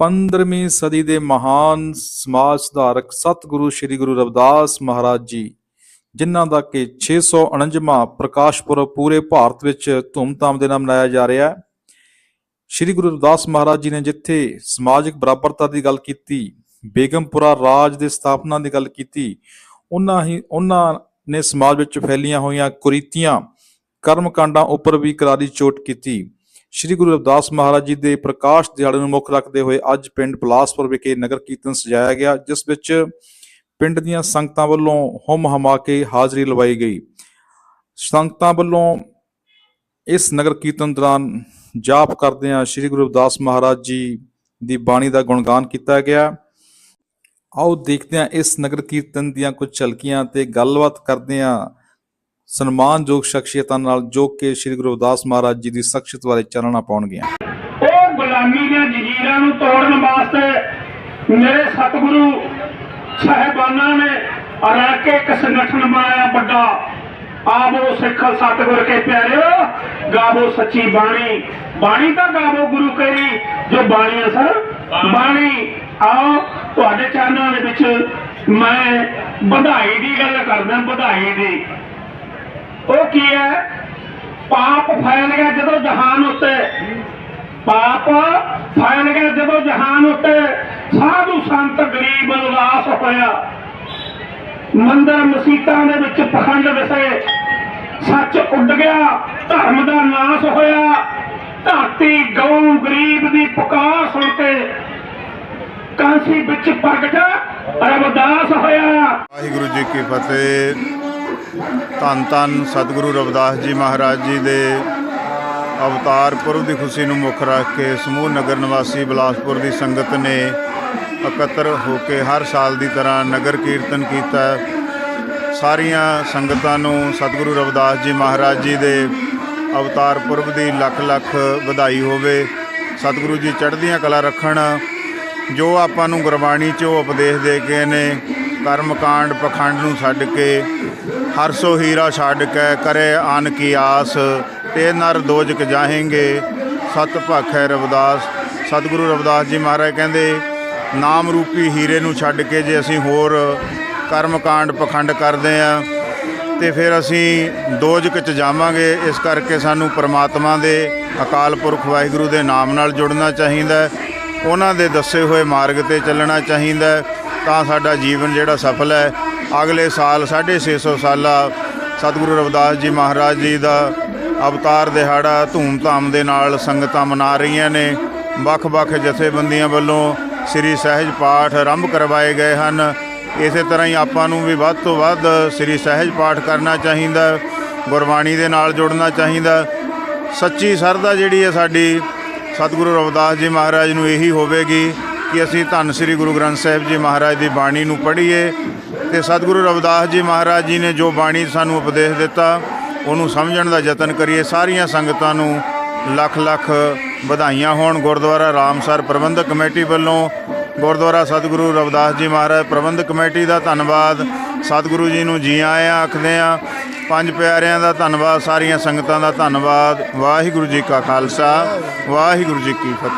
15ਵੀਂ ਸਦੀ ਦੇ ਮਹਾਨ ਸਮਾਜ ਸੁਧਾਰਕ ਸਤਿਗੁਰੂ ਸ੍ਰੀ ਗੁਰੂ ਰਵਿਦਾਸ ਮਹਾਰਾਜ ਜੀ, ਜਿਨ੍ਹਾਂ ਦਾ ਕਿ 649ਵਾਂ ਪ੍ਰਕਾਸ਼ ਪੁਰਬ ਪੂਰੇ ਭਾਰਤ ਵਿੱਚ ਧੂਮਧਾਮ ਦੇ ਨਾਲ ਮਨਾਇਆ ਜਾ ਰਿਹਾ ਹੈ। ਸ੍ਰੀ ਗੁਰੂ ਰਵਿਦਾਸ ਮਹਾਰਾਜ ਜੀ ਨੇ ਜਿੱਥੇ ਸਮਾਜਿਕ ਬਰਾਬਰਤਾ ਦੀ ਗੱਲ ਕੀਤੀ, ਬੇਗਮਪੁਰਾ ਰਾਜ ਦੇ ਸਥਾਪਨਾ ਦੀ ਗੱਲ ਕੀਤੀ ਉਹਨਾਂ ਹੀ ਉਹਨਾਂ ਨੇ ਸਮਾਜ ਵਿੱਚ ਫੈਲੀਆਂ ਹੋਈਆਂ ਕੁਰੀਤੀਆਂ, ਕਰਮਕਾਂਡਾਂ ਉੱਪਰ ਵੀ ਕਰਾਰੀ ਚੋਟ ਕੀਤੀ। ਸ੍ਰੀ ਗੁਰੂ ਰਵਿਦਾਸ ਮਹਾਰਾਜ ਜੀ ਦੇ ਪ੍ਰਕਾਸ਼ ਦਿਹਾੜੇ ਨੂੰ ਮੁੱਖ ਰੱਖਦੇ ਹੋਏ ਅੱਜ ਪਿੰਡ ਬਲਾਸਪੁਰ ਵਿਖੇ ਨਗਰ ਕੀਰਤਨ ਸਜਾਇਆ ਗਿਆ, ਜਿਸ ਵਿੱਚ ਪਿੰਡ ਦੀਆਂ ਸੰਗਤਾਂ ਵੱਲੋਂ ਹੁਮ ਹਮਾ ਕੇ ਹਾਜ਼ਰੀ ਲਵਾਈ ਗਈ। ਸੰਗਤਾਂ ਵੱਲੋਂ ਇਸ ਨਗਰ ਕੀਰਤਨ ਦੌਰਾਨ ਜਾਪ ਕਰਦਿਆਂ ਸ੍ਰੀ ਗੁਰੂ ਰਵਿਦਾਸ ਮਹਾਰਾਜ ਜੀ ਦੀ ਬਾਣੀ ਦਾ ਗੁਣਗਾਨ ਕੀਤਾ ਗਿਆ। ਆਓ ਦੇਖਦੇ ਹਾਂ ਇਸ ਨਗਰ ਕੀਰਤਨ ਦੀਆਂ ਕੁਝ ਝਲਕੀਆਂ ਤੇ ਗੱਲਬਾਤ ਕਰਦੇ ਹਾਂ ਸਨਮਾਨਯੋਗ ਸ਼ਖਸੀਅਤਾਂ ਨਾਲ ਜੋ ਕਿ ਸ੍ਰੀ ਗੁਰੂ ਰਵਿਦਾਸ ਮਹਾਰਾਜ ਜੀ ਦੀ ਸ਼ਖਸੀਅਤ ਬਾਰੇ ਚਾਨਣਾ ਪਾਉਣਗੀਆਂ। ਉਹ ਗੁਲਾਮੀ ਦੀਆਂ ਜੰਜੀਰਾਂ ਨੂੰ ਤੋੜਨ ਵਾਸਤੇ ਮੇਰੇ ਸਤਿਗੁਰੂ ਸਾਹਿਬਾਨਾਂ ਨੇ ਰਲ ਕੇ ਇੱਕ ਸੰਗਠਨ ਬਣਾਇਆ ਵੱਡਾ। ਆਵੋ ਸਿੱਖ ਸਤਿਗੁਰ ਕੇ ਪਿਆਰਿਓ, ਗਾਵੋ ਸੱਚੀ ਬਾਣੀ। ਬਾਣੀ ਤਾਂ ਗਾਵੋ ਗੁਰੂ ਕਰੀ ਜੋ ਬਾਣੀ ਅਸਰ ਬਾਣੀ। ਆਓ, ਤੁਹਾਡੇ ਚਰਨਾਂ ਦੇ ਵਿੱਚ ਮੈਂ ਵਧਾਈ ਦੀ ਗੱਲ ਕਰਦਾ, ਵਧਾਈ ਦੀ। ਉਹ ਕੀ ਹੈ? ਪਾਪ ਫੈਲ ਗਿਆ ਜਦੋਂ ਜਹਾਨ ਉੱਤੇ। ਪਾਪ ਫੈਲ ਗਿਆ ਜਦੋਂ ਜਹਾਨ ਉੱਤੇ। ਸਾਧੂ ਸੰਤ ਗਰੀਬ ਉਦਾਸ ਹੋਇਆ। ਮੰਦਰ ਮਸੀਤਾਂ ਦੇ ਵਿੱਚ ਪਖੰਡ ਵਸੇ ਸੱਚ ਉੱਡ ਗਿਆ, ਧਰਮ ਦਾ ਨਾਸ ਹੋਇਆ। ਧਰਤੀ ਗਊ ਗਰੀਬ ਦੀ ਪੁਕਾਰ ਸੁਣ ਕੇ ਕਾਂਸੀ ਵਿੱਚ ਪ੍ਰਗਟ ਰਵਦਾਸ ਹੋਇਆ। ਵਾਹਿਗੁਰੂ ਜੀ ਕੀ ਫਤਿਹ। ਧੰਨ ਧੰਨ ਸਤਿਗੁਰੂ ਰਵਿਦਾਸ ਜੀ ਮਹਾਰਾਜ ਜੀ ਦੇ ਅਵਤਾਰ ਪੁਰਬ ਦੀ ਖੁਸ਼ੀ ਨੂੰ ਮੁੱਖ ਰੱਖ ਕੇ ਸਮੂਹ ਨਗਰ ਨਿਵਾਸੀ ਬਿਲਾਸਪੁਰ ਦੀ ਸੰਗਤ ਨੇ ਇਕੱਤਰ ਹੋ ਕੇ ਹਰ ਸਾਲ ਦੀ ਤਰ੍ਹਾਂ ਨਗਰ ਕੀਰਤਨ ਕੀਤਾ। ਸਾਰੀਆਂ ਸੰਗਤਾਂ ਨੂੰ ਸਤਿਗੁਰੂ ਰਵਿਦਾਸ ਜੀ ਮਹਾਰਾਜ ਜੀ ਦੇ ਅਵਤਾਰ ਪੁਰਬ ਦੀ ਲੱਖ ਲੱਖ ਵਧਾਈ ਹੋਵੇ। ਸਤਿਗੁਰੂ ਜੀ ਚੜ੍ਹਦੀਆਂ ਕਲਾ ਰੱਖਣ। ਜੋ ਆਪਾਂ ਨੂੰ ਗੁਰਬਾਣੀ 'ਚ ਉਹ ਉਪਦੇਸ਼ ਦੇ ਕੇ ਨੇ ਕਰਮ ਕਾਂਡ ਪਖੰਡ ਨੂੰ ਛੱਡ ਕੇ ਹਰਸੋ ਹੀਰਾ ਛੱਡ ਕੇ ਕਰੇ ਆਨ ਕੀ ਆਸ, ਤੇ ਨਰ ਦੋਜਕ ਜਾਹੇਂਗੇ। ਸਤ ਭਾਖੈ ਰਵਿਦਾਸ, ਸਤਿਗੁਰੂ ਰਵਿਦਾਸ ਜੀ ਮਹਾਰਾਜ ਕਹਿੰਦੇ, ਨਾਮ ਰੂਪੀ ਹੀਰੇ ਨੂੰ ਛੱਡ ਕੇ ਜੇ ਅਸੀਂ ਹੋਰ ਕਰਮ ਕਾਂਡ ਪਖੰਡ ਕਰਦੇ ਆ, ਤੇ ਫਿਰ ਅਸੀਂ ਦੋਜਕ ਚ ਜਾਵਾਂਗੇ। ਇਸ ਕਰਕੇ ਸਾਨੂੰ ਪ੍ਰਮਾਤਮਾ ਦੇ ਅਕਾਲ ਪੁਰਖ ਵਾਹਿਗੁਰੂ ਦੇ ਨਾਮ ਨਾਲ ਜੁੜਨਾ ਚਾਹੀਦਾ ਉਹਨਾਂ ਦੇ ਦੱਸੇ ਹੋਏ ਮਾਰਗ ਤੇ ਚੱਲਣਾ ਚਾਹੀਦਾ ਤਾਂ ਸਾਡਾ ਜੀਵਨ ਜਿਹੜਾ ਸਫਲ ਹੈ। ਅਗਲੇ ਸਾਲ 650 ਸਾਲਾ ਸਤਿਗੁਰੂ ਰਵਿਦਾਸ ਜੀ ਮਹਾਰਾਜ ਜੀ ਦਾ ਅਵਤਾਰ ਦਿਹਾੜਾ ਧੂਮ-ਧਾਮ ਦੇ ਨਾਲ ਸੰਗਤਾਂ ਮਨਾ ਰਹੀਆਂ ਨੇ। ਵੱਖ-ਵੱਖ ਜਥੇਬੰਦੀਆਂ ਵੱਲੋਂ ਸ੍ਰੀ ਸਹਿਜ ਪਾਠ ਆਰੰਭ ਕਰਵਾਏ ਗਏ ਹਨ। ਇਸੇ ਤਰ੍ਹਾਂ ਹੀ ਆਪਾਂ ਨੂੰ ਵੀ ਵੱਧ ਤੋਂ ਵੱਧ ਸ੍ਰੀ ਸਹਿਜ ਪਾਠ ਕਰਨਾ ਚਾਹੀਦਾ, ਗੁਰਬਾਣੀ ਦੇ ਨਾਲ ਜੁੜਨਾ ਚਾਹੀਦਾ। ਸੱਚੀ ਸਰਦਾ ਜਿਹੜੀ ਹੈ ਸਾਡੀ ਸਤਿਗੁਰੂ ਰਵਿਦਾਸ ਜੀ ਮਹਾਰਾਜ ਨੂੰ ਇਹੀ ਹੋਵੇਗੀ। ਕਿ ਅਸੀਂ ਧੰਨ ਸ੍ਰੀ ਗੁਰੂ ਗ੍ਰੰਥ ਸਾਹਿਬ ਜੀ ਮਹਾਰਾਜ ਦੀ ਬਾਣੀ ਨੂੰ ਪੜ੍ਹੀਏ ਤੇ ਸਤਿਗੁਰੂ ਰਵਿਦਾਸ ਜੀ ਮਹਾਰਾਜ ਜੀ ਨੇ ਜੋ ਬਾਣੀ ਸਾਨੂੰ ਉਪਦੇਸ਼ ਦਿੱਤਾ, ਉਹਨੂੰ ਸਮਝਣ ਦਾ ਯਤਨ ਕਰੀਏ। ਸਾਰੀਆਂ ਸੰਗਤਾਂ ਨੂੰ ਲੱਖ ਲੱਖ ਵਧਾਈਆਂ ਹੋਣ। ਗੁਰਦੁਆਰਾ ਰਾਮਸਰ ਪ੍ਰਬੰਧਕ ਕਮੇਟੀ ਵੱਲੋਂ ਗੁਰਦੁਆਰਾ ਸਤਿਗੁਰੂ ਰਵਿਦਾਸ ਜੀ ਮਹਾਰਾਜ ਪ੍ਰਬੰਧਕ ਕਮੇਟੀ ਦਾ ਧੰਨਵਾਦ। ਸਤਿਗੁਰੂ ਜੀ ਨੂੰ ਜੀ ਆਇਆਂ ਆਖਦੇ ਆ। ਪੰਜ ਪਿਆਰਿਆਂ ਦਾ ਧੰਨਵਾਦ, ਸਾਰੀਆਂ ਸੰਗਤਾਂ ਦਾ ਧੰਨਵਾਦ। ਵਾਹਿਗੁਰੂ ਜੀ ਕਾ ਖਾਲਸਾ, ਵਾਹਿਗੁਰੂ ਜੀ ਕੀ ਫਤਿਹ।